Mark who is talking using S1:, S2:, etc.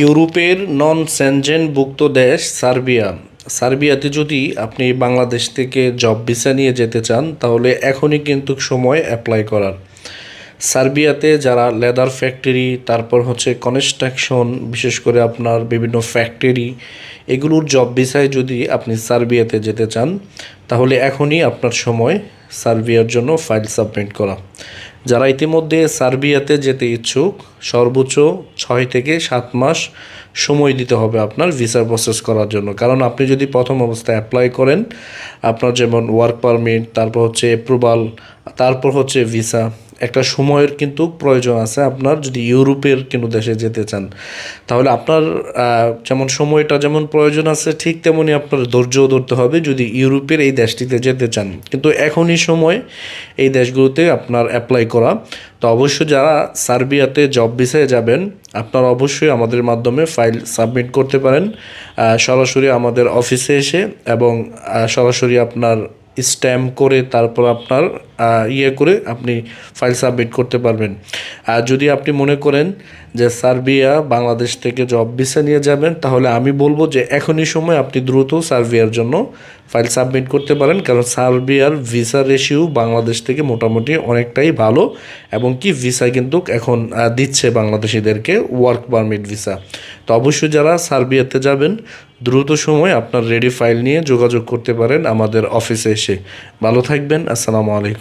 S1: ইউরোপের নন ভুক্ত দেশ সার্বিয়া। সার্বিয়াতে যদি আপনি বাংলাদেশ থেকে জব ভিসা নিয়ে যেতে চান, তাহলে এখনই কিন্তু সময় অ্যাপ্লাই করার। সার্বিয়াতে যারা লেদার ফ্যাক্টরি, তারপর হচ্ছে কনস্ট্রাকশন, বিশেষ করে আপনার বিভিন্ন ফ্যাক্টরি, এগুলোর জব ভিসায় যদি আপনি সার্বিয়াতে যেতে চান, তাহলে এখনই আপনার সময় সার্বিয়ার জন্য ফাইল সাবমিট করা। যারা ইতিমধ্যে সার্বিয়াতে যেতে ইচ্ছুক, সর্বোচ্চ ছয় থেকে সাত মাস সময় দিতে হবে আপনার ভিসার প্রসেস করার জন্য। কারণ আপনি যদি প্রথম অবস্থায় অ্যাপ্লাই করেন, আপনার যেমন ওয়ার্ক পারমিট তারপর হচ্ছে অ্যাপ্রুভাল তারপর হচ্ছে ভিসা একটা সময়ের কিন্তু প্রয়োজন আছে আপনার যদি ইউরোপের কোনো দেশে যেতে চান। তাহলে আপনার যেমন সময়টা যেমন প্রয়োজন আছে, ঠিক তেমনই আপনার ধৈর্যও ধরতে হবে যদি ইউরোপের এই দেশটিতে যেতে চান। কিন্তু এখনই সময় এই দেশগুলোতে আপনার অ্যাপ্লাই করা। তো অবশ্যই যারা সার্বিয়াতে জব ভিসায় যাবেন, আপনারা অবশ্যই আমাদের মাধ্যমে ফাইল সাবমিট করতে পারেন। সরাসরি আমাদের অফিসে এসে এবং সরাসরি আপনার স্ট্যাম্প করে তারপর আপনার ইয়ে করে আপনি ফাইল সাবমিট করতে পারবেন। আর যদি আপনি মনে করেন যে সার্বিয়া বাংলাদেশ থেকে জব ভিসা নিয়ে যাবেন, তাহলে আমি বলব যে, এখনই সময় আপনি দ্রুত সার্বিয়ার জন্য ফাইল সাবমিট করতে পারেন। কারণ সার্বিয়ার ভিসা রেশিও বাংলাদেশ থেকে মোটামুটি অনেকটাই ভালো এবং কি ভিসা কিন্তু এখন দিচ্ছে বাংলাদেশিদেরকে ওয়ার্ক পারমিট ভিসা তো অবশ্যই যারা সার্বিয়াতে যাবেন দ্রুত সময় আপনার রেডি ফাইল নিয়ে যোগাযোগ করতে পারেন আমাদের অফিসে এসে। ভালো থাকবেন, আসসালামু আলাইকুম।